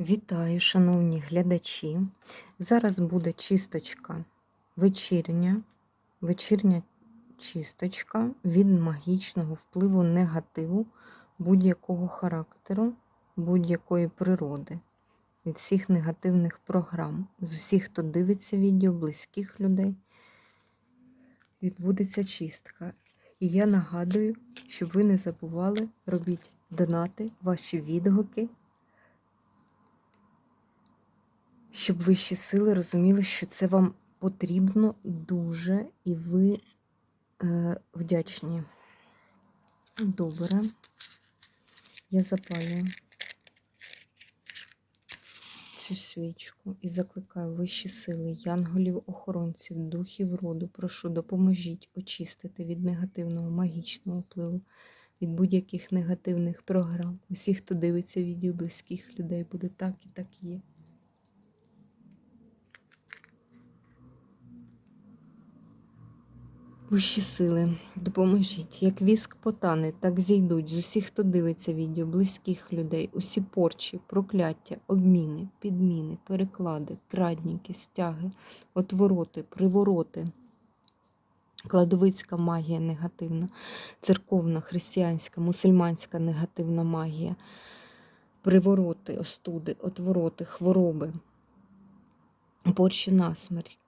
Вітаю, шановні глядачі. Зараз буде чисточка вечірня, вечірня чисточка від магічного впливу негативу будь-якого характеру, будь-якої природи, від всіх негативних програм, з усіх, хто дивиться відео, близьких людей. Відбудеться чистка. І я нагадую, щоб ви не забували, робіть донати, ваші відгуки. Щоб вищі сили розуміли, що це вам потрібно дуже, і ви е, вдячні. Добре. Я запалюю цю свічку і закликаю вищі сили, янголів, охоронців, духів роду. Прошу, допоможіть очистити від негативного магічного впливу, від будь-яких негативних програм. Усіх, хто дивиться відео близьких людей, буде так і так є. Вищі сили, допоможіть, як віск потане, так зійдуть з усіх, хто дивиться відео, близьких людей, усі порчі, прокляття, обміни, підміни, переклади, крадніки, стяги, отвороти, привороти, кладовицька магія негативна, церковна, християнська, мусульманська негативна магія, привороти, остуди, отвороти, хвороби, порчі насмерть.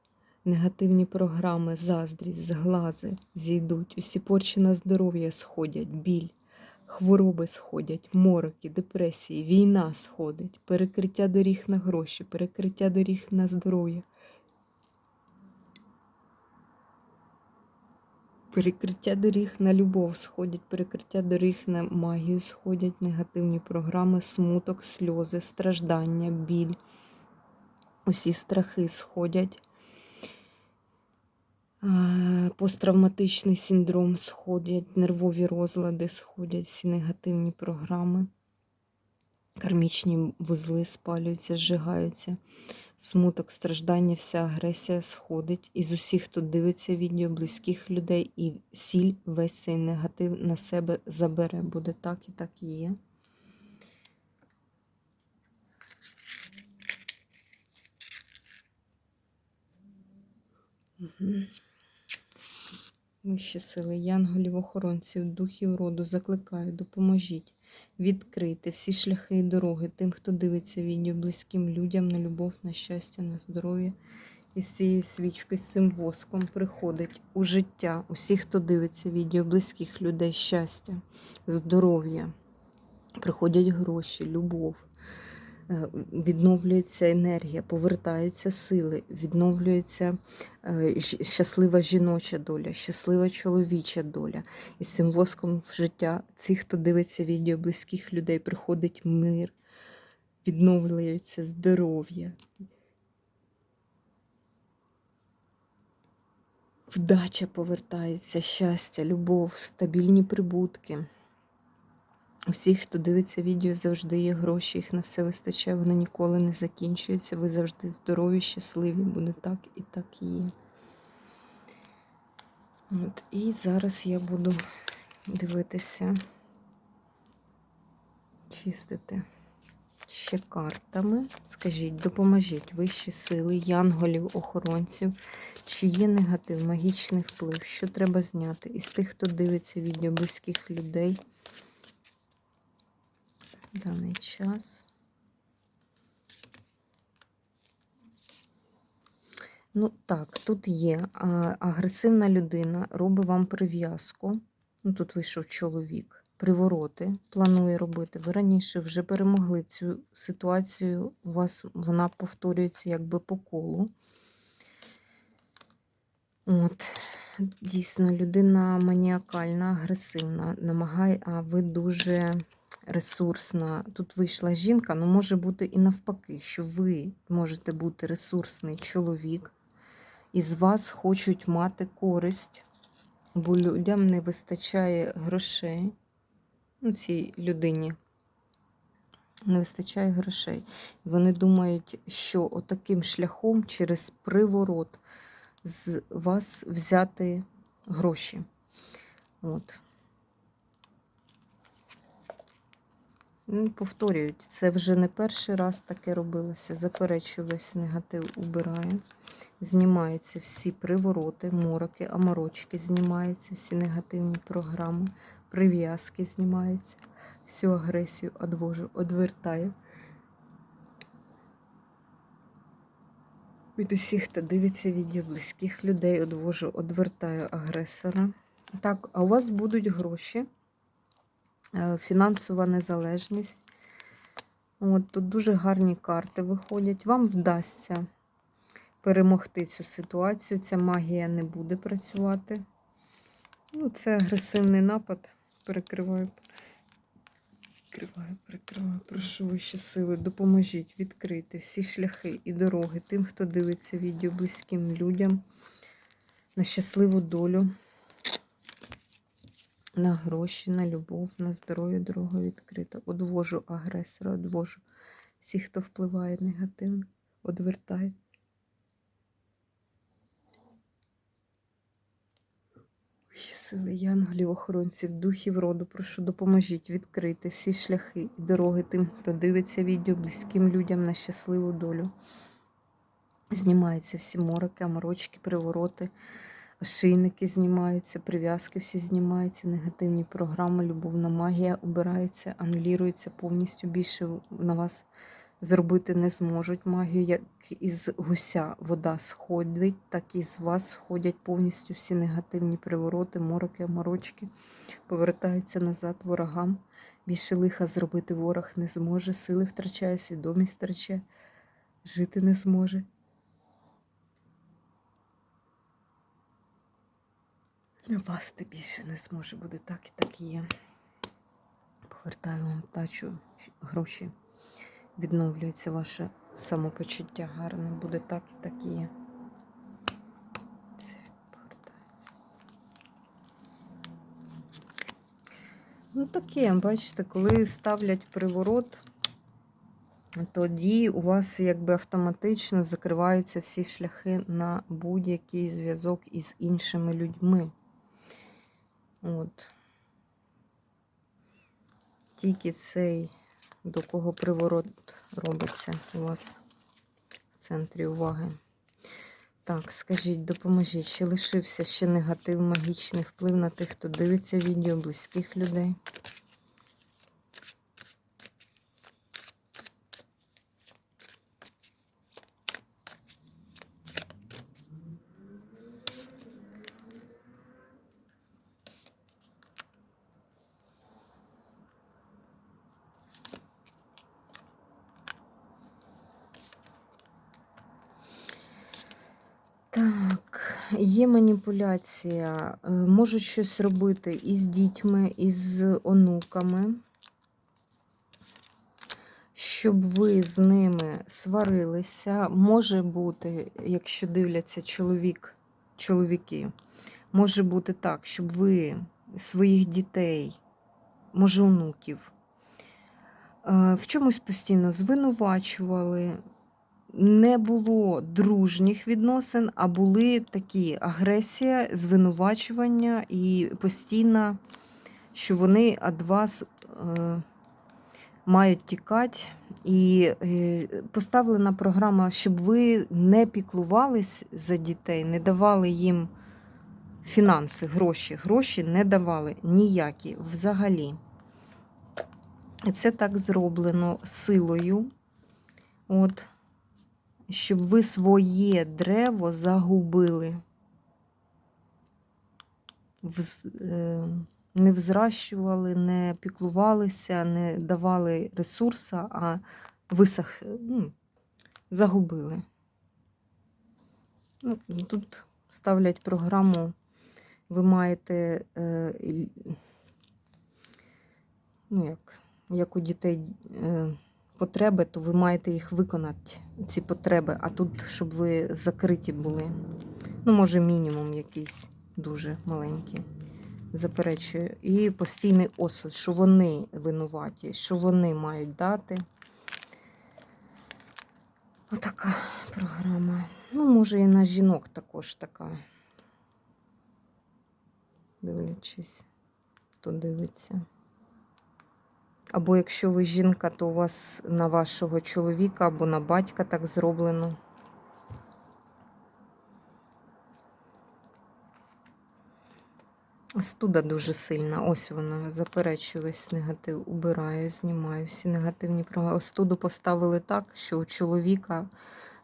Негативні програми, заздрість, зглази зійдуть, усі порчі на здоров'я сходять, біль, хвороби сходять, мороки, депресії, війна сходить, перекриття доріг на гроші, перекриття доріг на здоров'я. Перекриття доріг на любов сходять, перекриття доріг на магію сходять, негативні програми, смуток, сльози, страждання, біль. Усі страхи сходять. Посттравматичний синдром сходять, нервові розлади сходять, всі негативні програми, кармічні вузли спалюються, зжигаються, смуток, страждання, вся агресія сходить. Із усіх, хто дивиться відео, близьких людей, і сіль весь цей негатив на себе забере. Буде так і так і є. Угу. Вищі сили, янголів, охоронців, духів роду, закликаю, допоможіть відкрити всі шляхи і дороги тим, хто дивиться відео, близьким людям на любов, на щастя, на здоров'я. І з цією свічкою, з цим воском приходить у життя усіх, хто дивиться відео, близьких людей, щастя, здоров'я. Приходять гроші, любов. Е, відновлюється енергія, повертаються сили, відновлюється е, щаслива жіноча доля, щаслива чоловіча доля. І цим воском в життя цих, хто дивиться відео близьких людей, приходить мир, відновлюється здоров'я. Вдача повертається, щастя, любов, стабільні прибутки. Усіх, хто дивиться відео, завжди є гроші, їх на все вистачає, вони ніколи не закінчуються. Ви завжди здорові, щасливі, буде так і так і є. От, І зараз я буду дивитися, чистити ще картами. Скажіть, допоможіть вищі сили, янголів, охоронців, чи є негатив, магічний вплив, що треба зняти із тих, хто дивиться відео близьких людей даний час. Ну, так, тут є агресивна людина, робить вам прив'язку. Ну, Тут вийшов чоловік, привороти планує робити. Ви раніше вже перемогли цю ситуацію, у вас вона повторюється якби по колу. От, Дійсно, людина маніакальна, агресивна, намагає, а ви дуже ресурсна. Тут вийшла жінка, але може бути і навпаки, що ви можете бути ресурсний чоловік, і з вас хочуть мати користь, бо людям не вистачає грошей. Ну, цій людині не вистачає грошей. Вони думають, що отаким шляхом через приворот з вас взяти гроші. От. Повторюють, це вже не перший раз таке робилося. Заперечую весь негатив убираю. Знімаються всі привороти, мороки, аморочки знімаються, всі негативні програми, прив'язки знімаються, всю агресію одвожу, одвертаю. Від усіх, хто дивиться відео близьких людей, одвожу, одвертаю агресора. Так, а у вас будуть гроші, фінансова незалежність. От, тут дуже гарні карти виходять. Вам вдасться перемогти цю ситуацію. Ця магія не буде працювати. Ну, це агресивний напад. Перекриваю. Перекриваю, перекриваю. Прошу вищі сили, допоможіть відкрити всі шляхи і дороги тим, хто дивиться відео близьким людям на щасливу долю, на гроші, на любов, на здоров'я, дорога відкрита. Одвожу агресора, одвожу всіх, хто впливає негативно, одвертаю. Сили янголів, охоронців, духів роду, прошу, допоможіть відкрити всі шляхи і дороги тим, хто дивиться відео близьким людям на щасливу долю. Знімаються всі мороки, аморочки, привороти, ошейники знімаються, прив'язки всі знімаються, негативні програми, любовна магія убирається, анулюється повністю. Більше на вас зробити не зможуть магію, як із гуся вода сходить, так і з вас сходять повністю всі негативні привороти, мороки, аморочки, повертаються назад ворогам. Більше лиха зробити ворог не зможе, сили втрачає, свідомість втрачає, жити не зможе. Напасти більше не зможе, буде так і так і є. Повертаю вам тачу гроші відновлюється ваше самопочуття гарне. Буде так і так і є. Це повертається. Ну таке, бачите, коли ставлять приворот, тоді у вас якби автоматично закриваються всі шляхи на будь-який зв'язок із іншими людьми. От. Тільки цей до кого приворот робиться у вас в центрі уваги. Так, скажіть, допоможіть, чи лишився ще негатив, магічний вплив на тих, хто дивиться відео близьких людей? Так, є маніпуляція. Е, Можуть щось робити із дітьми, із онуками, щоб ви з ними сварилися. Може бути, якщо дивляться чоловік, чоловіки, може бути так, щоб ви своїх дітей, може, онуків, е, в чомусь постійно звинувачували не було дружніх відносин, а були такі агресія, звинувачування і постійно, що вони від вас е, мають тікати. І е, поставлена програма, щоб ви не піклувались за дітей, не давали їм фінанси, гроші. Гроші не давали ніякі взагалі. Це так зроблено силою. От щоб ви своє древо загубили, е, не взращували, не піклувалися, не давали ресурса, а висах, ну, загубили. Ну, Тут ставлять програму, ви маєте, е, ну як, як у дітей. Е, потреби, то ви маєте їх виконати, ці потреби, а тут, щоб ви закриті були. Ну, може, мінімум якийсь дуже маленький. Заперечую. І постійний осуд, що вони винуваті, що вони мають дати. Отака програма. Ну, може, і на жінок також така. Дивлячись, хто дивиться. Або якщо ви жінка, то у вас на вашого чоловіка або на батька так зроблено. Студа дуже сильна. Ось воно. Заперечую весь негатив. Убираю, знімаю всі негативні програми. Студу поставили так, що у чоловіка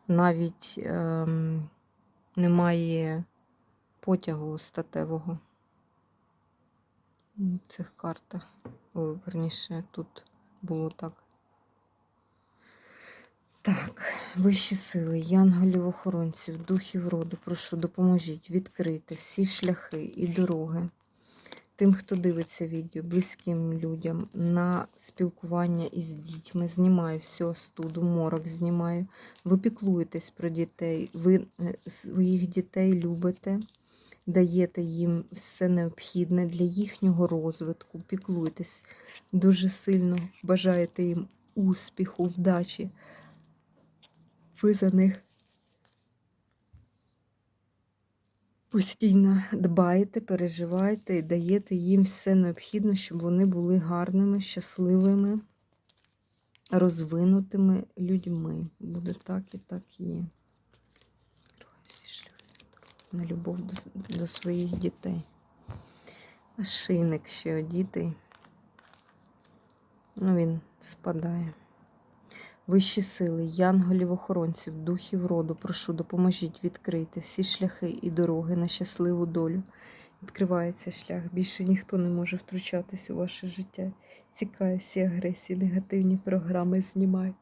навіть ем, немає потягу статевого. У цих картах. Верніше, тут було так. Так, вищі сили, янголів охоронців, духів роду, прошу, допоможіть відкрити всі шляхи і дороги тим, хто дивиться відео, близьким людям на спілкування із дітьми. Знімаю всю остуду, морок знімаю. Ви піклуєтесь про дітей, ви е, своїх дітей любите, даєте їм все необхідне для їхнього розвитку, піклуєтесь дуже сильно, бажаєте їм успіху, вдачі. Ви за них постійно дбаєте, переживаєте і даєте їм все необхідне, щоб вони були гарними, щасливими, розвинутими людьми. Буде так і так і є. На любов до, до своїх дітей. А шийник ще одітий. Ну, він спадає. Вищі сили, янголів-охоронців, духів роду, прошу, допоможіть відкрити всі шляхи і дороги на щасливу долю. Відкривається шлях. Більше ніхто не може втручатись у ваше життя. Цікає всі агресії, негативні програми знімай.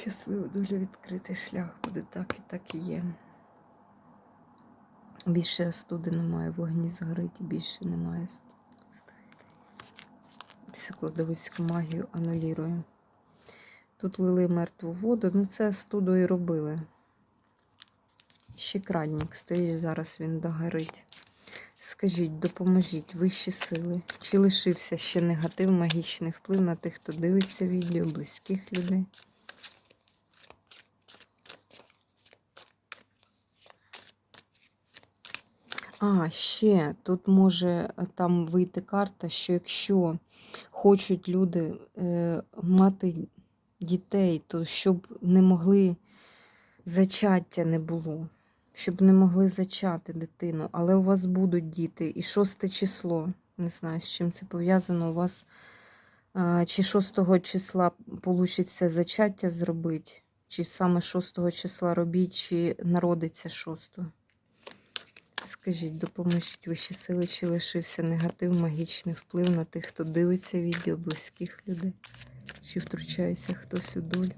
Щасливу долю відкритий шлях буде так і так і є. Більше остуди немає, вогні згорить, більше немає. Цю кладовицьку магію анулірую. Тут лили мертву воду, ну це студо і робили. Ще крадник, стоїть, зараз він догорить. Скажіть, допоможіть вищі сили. Чи лишився ще негатив, магічний вплив на тих, хто дивиться відео, близьких людей? А, ще тут може е, там вийти карта, що якщо хочуть люди е, мати дітей, то щоб не могли зачаття не було, щоб не могли зачати дитину, але у вас будуть діти. І шосте число, не знаю, з чим це пов'язано, у вас е, чи шостого числа вийде зачаття зробити, чи саме шостого числа робіть, чи народиться шостого. Скажіть, допоможіть вищі сили, чи лишився негатив, магічний вплив на тих, хто дивиться відео, близьких людей, чи втручається хтось у долю.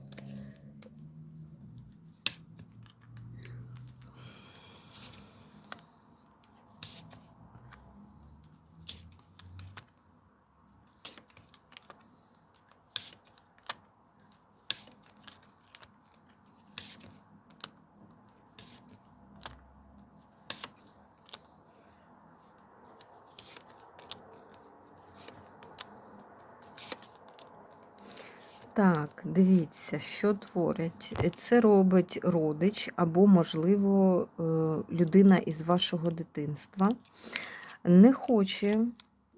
Так, дивіться, що творять. Це робить родич або, можливо, е, людина із вашого дитинства. Не хоче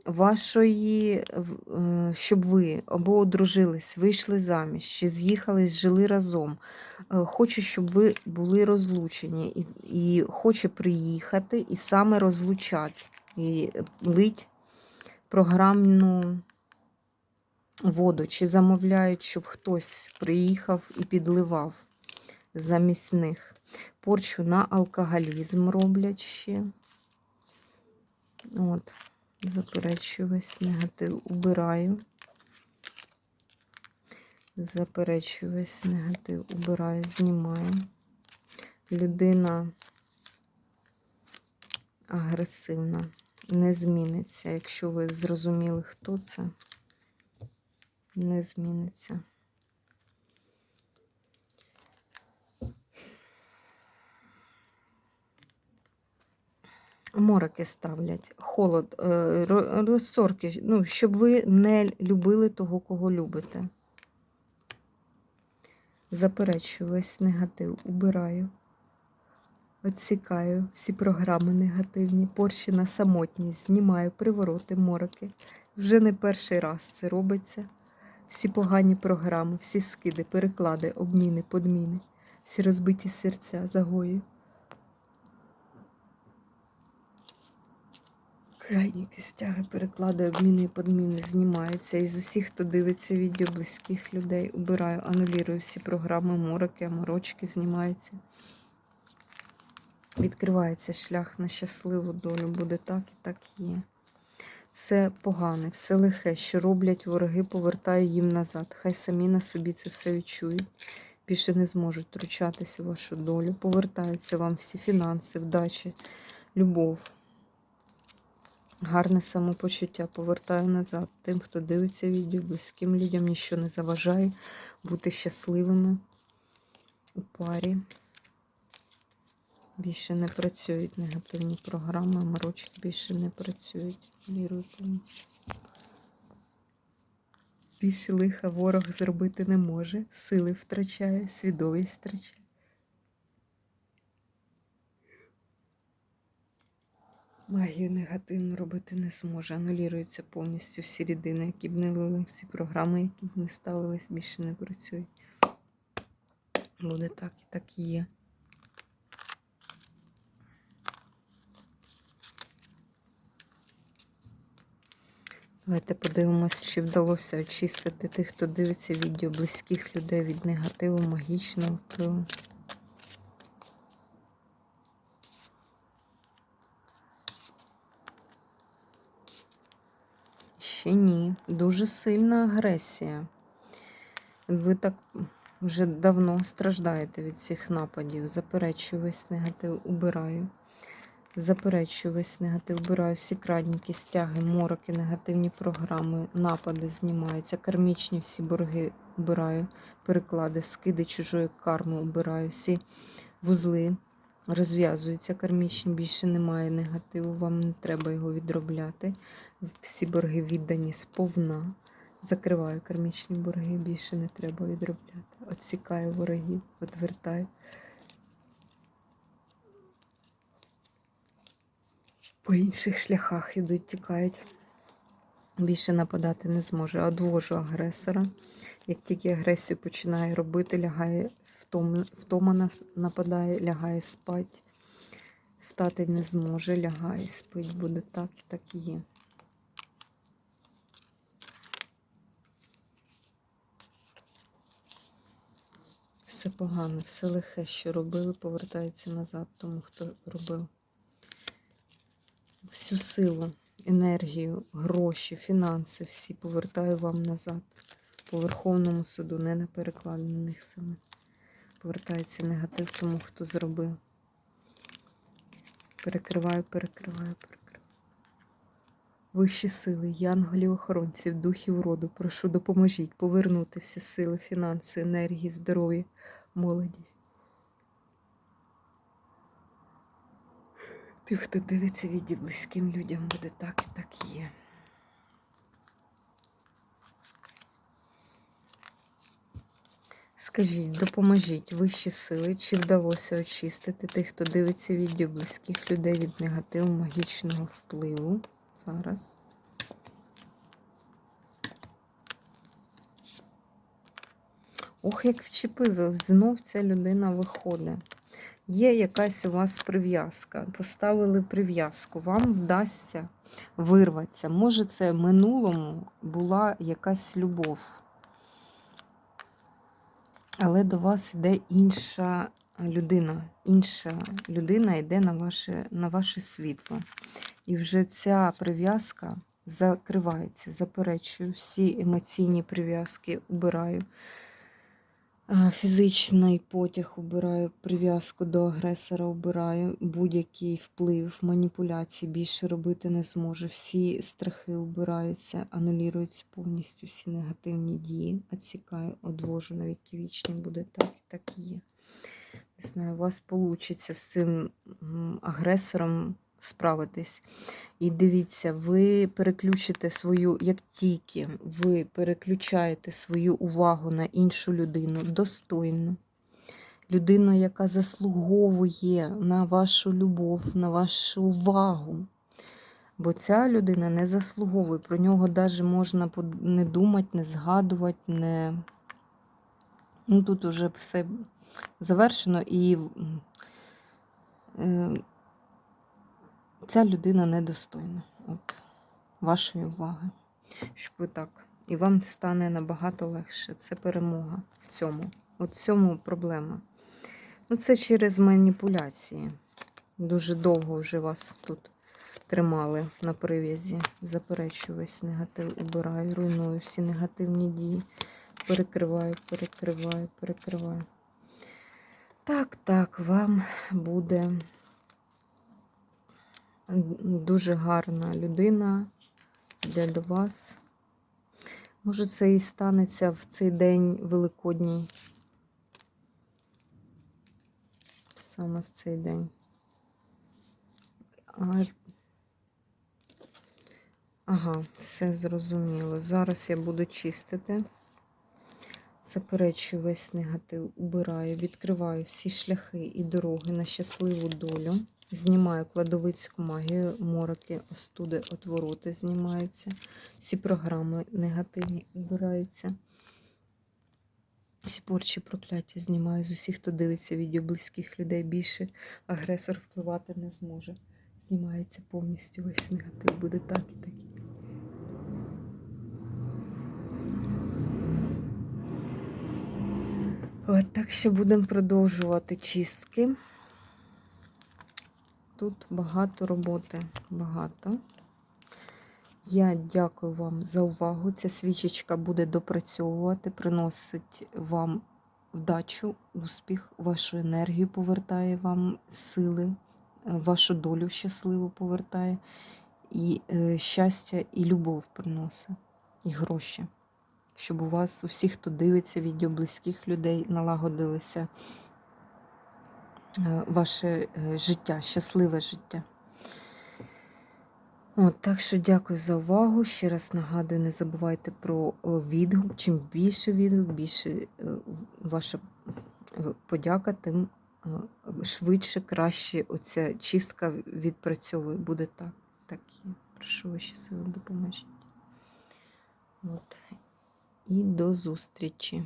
вашої, е, щоб ви або одружились, вийшли заміж, чи з'їхались, жили разом. Е, Хоче, щоб ви були розлучені, і, і хоче приїхати і саме розлучати, і лить програмну воду, чи замовляють, щоб хтось приїхав і підливав замість них. Порчу на алкоголізм роблять ще. От, заперечую весь негатив, убираю. Заперечую негатив, убираю, знімаю. Людина агресивна, не зміниться. Якщо ви зрозуміли, хто це не зміниться. Мороки ставлять, холод, е, розсорки, ну, щоб ви не любили того, кого любите. Заперечую весь негатив, убираю. Отсікаю всі програми негативні, порші на самотність, знімаю привороти, мороки. Вже не перший раз це робиться. Всі погані програми, всі скиди, переклади, обміни, подміни, всі розбиті серця, загої. Крайні стяги, переклади, обміни і подміни знімаються. Із усіх, хто дивиться відео близьких людей, убираю, анулірую всі програми, мороки, аморочки знімаються. Відкривається шлях на щасливу долю, буде так і так є. Все погане, все лихе, що роблять вороги, повертаю їм назад. Хай самі на собі це все відчують. Більше не зможуть втручатися у вашу долю. Повертаються вам всі фінанси, вдачі, любов. Гарне самопочуття повертаю назад. Тим, хто дивиться відео, близьким людям ніщо не заважає бути щасливими у парі. Більше не працюють негативні програми, морочки більше не працюють. Повністю. Більше лиха ворог зробити не може, сили втрачає, свідомість втрачає. Магію негативну робити не зможе. Анулюються повністю всі рідини, які б не вели, всі програми, які б не ставились, більше не працюють. Буде так і так і є. Давайте подивимось, чи вдалося очистити тих, хто дивиться відео близьких людей від негативу, магічного впливу. Ще ні. Дуже сильна агресія. Ви так вже давно страждаєте від цих нападів. Заперечую весь негатив, убираю. Заперечую весь негатив, вбираю всі крадніки, стяги, мороки, негативні програми, напади знімаються, кармічні всі борги убираю, переклади, скиди чужої карми убираю, всі вузли розв'язуються кармічні, більше немає негативу, вам не треба його відробляти. Всі борги віддані сповна. Закриваю кармічні борги, більше не треба відробляти. Отсікаю ворогів, відвертаю. По інших шляхах ідуть, тікають. Більше нападати не зможе. Одвожу агресора. Як тільки агресію починає робити, лягає втом, втома нападає, лягає спать. Встати не зможе, лягає, спить, буде так і так і є. Все погано, все лихе, що робили, повертається назад тому, хто робив всю силу, енергію, гроші, фінанси всі повертаю вам назад. По Верховному суду, не на перекладених саме. Повертається негатив тому, хто зробив. Перекриваю, перекриваю, перекриваю. Вищі сили, янголів, охоронців, духів роду, прошу, допоможіть повернути всі сили, фінанси, енергії, здоров'я, молодість. Тих, хто дивиться відео близьким людям, буде так і так є. Скажіть, допоможіть вищі сили, чи вдалося очистити тих, хто дивиться відео близьких людей від негативу магічного впливу. Зараз. Ох, як вчепив, знов ця людина виходить є якась у вас прив'язка. Поставили прив'язку, вам вдасться вирватися. Може, це минулому була якась любов. Але до вас йде інша людина. Інша людина йде на ваше, на ваше світло. І вже ця прив'язка закривається, заперечую, всі емоційні прив'язки убираю. Фізичний потяг убираю, прив'язку до агресора обираю, будь-який вплив, маніпуляції більше робити не зможу. Всі страхи обираються, анулюються повністю всі негативні дії. Отсікаю, одвожу на віки вічні, буде так так є. Не знаю, у вас вийде з цим агресором справитись. І дивіться, ви переключите свою, як тільки ви переключаєте свою увагу на іншу людину достойну, людина, яка заслуговує на вашу любов, на вашу увагу. Бо ця людина не заслуговує. Про нього навіть можна не думати, не згадувати, не. Ну, тут уже все завершено і е, ця людина недостойна от, вашої уваги. Щоб ви так. І вам стане набагато легше. Це перемога в цьому. От цьому проблема. Ну, це через маніпуляції. Дуже довго вже вас тут тримали на прив'язі. Заперечую весь негатив, убираю, руйную всі негативні дії. Перекриваю, перекриваю, перекриваю. Так, так, вам буде дуже гарна людина йде до вас. Може, це і станеться в цей день Великодній. Саме в цей день. А... Ага, все зрозуміло. Зараз я буду чистити. Заперечую весь негатив, убираю, відкриваю всі шляхи і дороги на щасливу долю. Знімаю кладовицьку магію, мороки, остуди, отвороти знімаються. Всі програми негативні убираються. Всі порчі прокляття знімаю з усіх, хто дивиться відео близьких людей. Більше агресор впливати не зможе. Знімається повністю весь негатив. Буде так і так. От так що будемо продовжувати чистки. Тут багато роботи, багато. Я дякую вам за увагу. Ця свічечка буде допрацьовувати, приносить вам вдачу, успіх, вашу енергію повертає вам сили, е, вашу долю щасливу повертає, і е, щастя, і любов приносить, і гроші. Щоб у вас, у всіх, хто дивиться відео близьких людей, налагодилися ваше е, життя, щасливе життя. От, так що дякую за увагу. Ще раз нагадую, не забувайте про е, відгук. Чим більше відгук, більше е, ваша е, подяка, тим е, швидше, краще оця чистка відпрацьовує. Буде так. Так і прошу ваші сили допоможіть. От. І до зустрічі.